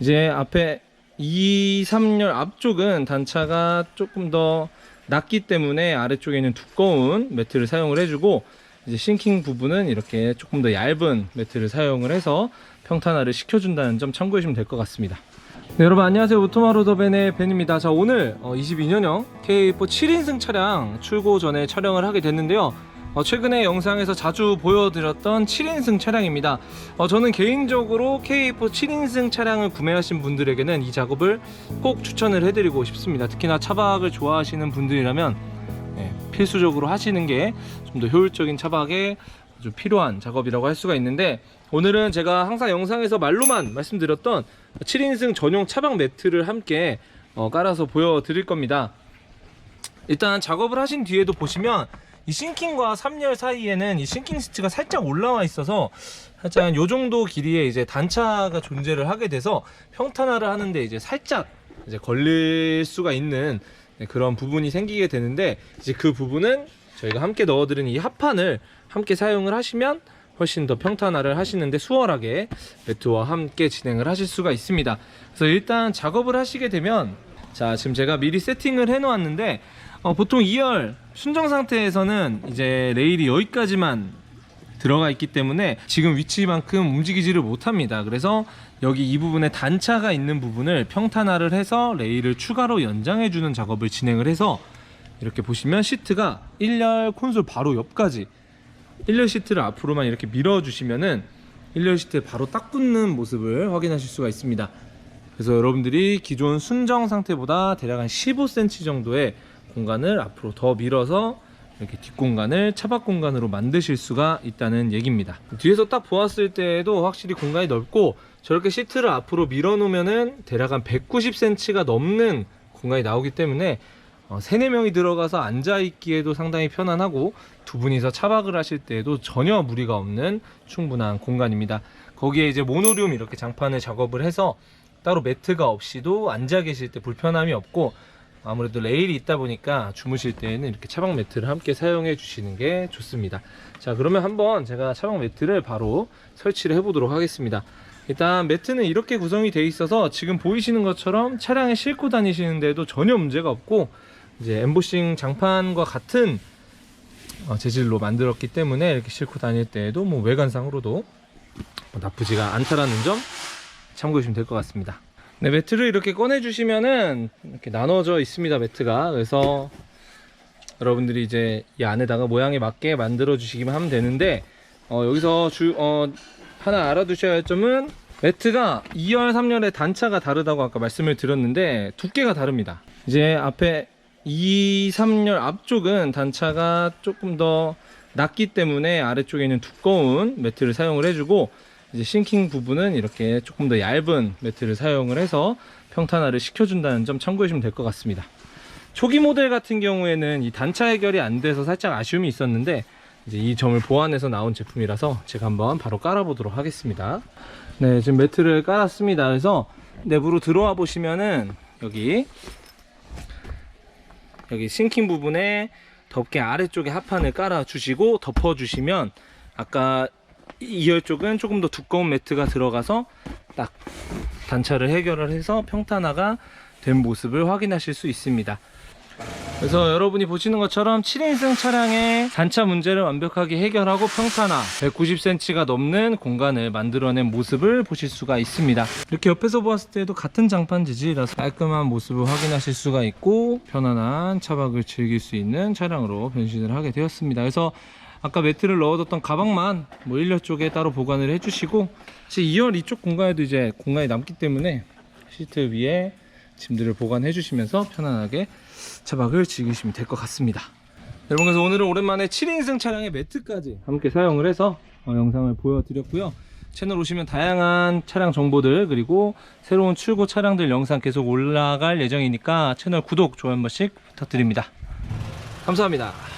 이제 앞에 2, 3열 앞쪽은 단차가 조금 더 낮기 때문에 아래쪽에 있는 두꺼운 매트를 사용을 해주고 이제 싱킹 부분은 이렇게 조금 더 얇은 매트를 사용을 해서 평탄화를 시켜준다는 점 참고해주시면 될 것 같습니다. 네, 여러분 안녕하세요. 오토마로더벤의 벤입니다. 자 오늘 22년형 K4 7인승 차량 출고 전에 촬영을 하게 됐는데요 어, 최근에 영상에서 자주 보여드렸던 7인승 차량입니다 어, 저는 개인적으로 K4 7인승 차량을 구매하신 분들에게는 이 작업을 꼭 추천을 해드리고 싶습니다 특히나 차박을 좋아하시는 분들이라면 네, 필수적으로 하시는 게 좀 더 효율적인 차박에 아주 필요한 작업이라고 할 수가 있는데 오늘은 제가 항상 영상에서 말로만 말씀드렸던 7인승 전용 차박 매트를 함께 어, 깔아서 보여드릴 겁니다. 일단 작업을 하신 뒤에도 보시면 이 싱킹과 3열 사이에는 이 싱킹 시트가 살짝 올라와 있어서 살짝 요 정도 길이의 이제 단차가 존재를 하게 돼서 평탄화를 하는데 이제 살짝 이제 걸릴 수가 있는 네, 그런 부분이 생기게 되는데 이제 그 부분은 저희가 함께 넣어드린 이 합판을 함께 사용을 하시면 훨씬 더 평탄화를 하시는데 수월하게 매트와 함께 진행을 하실 수가 있습니다. 그래서 일단 작업을 하시게 되면 자 지금 제가 미리 세팅을 해 놓았는데 어, 보통 2열 순정 상태에서는 이제 레일이 여기까지만 들어가 있기 때문에 지금 위치만큼 움직이지를 못합니다. 그래서 여기 이 부분에 단차가 있는 부분을 평탄화를 해서 레일을 추가로 연장해 주는 작업을 진행을 해서 이렇게 보시면 시트가 1열 콘솔 바로 옆까지 1열 시트를 앞으로만 이렇게 밀어 주시면은 1열 시트에 바로 딱 붙는 모습을 확인하실 수가 있습니다. 그래서 여러분들이 기존 순정 상태보다 대략 한 15cm 정도의 공간을 앞으로 더 밀어서 이렇게 뒷공간을 차박 공간으로 만드실 수가 있다는 얘기입니다. 뒤에서 딱 보았을 때에도 확실히 공간이 넓고 저렇게 시트를 앞으로 밀어 놓으면은 대략 한 190cm가 넘는 공간이 나오기 때문에 어, 3, 4명이 들어가서 앉아있기에도 상당히 편안하고 두 분이서 차박을 하실 때에도 전혀 무리가 없는 충분한 공간입니다. 거기에 이제 모노륨 이렇게 장판을 작업을 해서 따로 매트가 없이도 앉아 계실 때 불편함이 없고 아무래도 레일이 있다 보니까 주무실 때에는 이렇게 차박 매트를 함께 사용해 주시는 게 좋습니다. 자, 그러면 한번 제가 차박 매트를 바로 설치를 해 보도록 하겠습니다. 일단 매트는 이렇게 구성이 되어 있어서 지금 보이시는 것처럼 차량에 싣고 다니시는데도 전혀 문제가 없고 이제 엠보싱 장판과 같은 어, 재질로 만들었기 때문에 이렇게 싣고 다닐 때에도 뭐 외관상으로도 뭐 나쁘지가 않다라는 점 참고해 주시면 될 것 같습니다. 네, 매트를 이렇게 꺼내 주시면은 이렇게 나눠져 있습니다, 매트가. 그래서 여러분들이 이제 이 안에다가 모양에 맞게 만들어 주시기만 하면 되는데 어, 여기서 주 어, 하나 알아두셔야 할 점은 매트가 2열, 3열의 단차가 다르다고 아까 말씀을 드렸는데 두께가 다릅니다. 이제 앞에 2, 3열 앞쪽은 단차가 조금 더 낮기 때문에 아래쪽에 있는 두꺼운 매트를 사용을 해주고 이제 싱킹 부분은 이렇게 조금 더 얇은 매트를 사용을 해서 평탄화를 시켜준다는 점 참고해주시면 될 것 같습니다. 초기 모델 같은 경우에는 이 단차 해결이 안 돼서 살짝 아쉬움이 있었는데 이제 이 점을 보완해서 나온 제품이라서 제가 한번 바로 깔아보도록 하겠습니다. 네, 지금 매트를 깔았습니다. 그래서 내부로 들어와 보시면은 여기 여기 싱킹 부분에 덮개 아래쪽에 합판을 깔아 주시고 덮어 주시면 아까 2열 쪽은 조금 더 두꺼운 매트가 들어가서 딱 단차를 해결을 해서 평탄화가 된 모습을 확인하실 수 있습니다. 그래서 여러분이 보시는 것처럼 7인승 차량의 단차 문제를 완벽하게 해결하고 평탄화 190cm가 넘는 공간을 만들어낸 모습을 보실 수가 있습니다. 이렇게 옆에서 보았을 때도 같은 장판 재질이라서 깔끔한 모습을 확인하실 수가 있고 편안한 차박을 즐길 수 있는 차량으로 변신을 하게 되었습니다. 그래서 아까 매트를 넣어뒀던 가방만 뭐 1열 쪽에 따로 보관을 해주시고 사실 2열 이쪽 공간에도 이제 공간이 남기 때문에 시트 위에 짐들을 보관해 주시면서 편안하게 차박을 즐기시면 될 것 같습니다. 여러분 그래서 오늘은 오랜만에 7인승 차량의 매트까지 함께 사용을 해서 어, 영상을 보여드렸고요. 채널 오시면 다양한 차량 정보들 그리고 새로운 출고 차량들 영상 계속 올라갈 예정이니까 채널 구독, 좋아요 한 번씩 부탁드립니다. 감사합니다.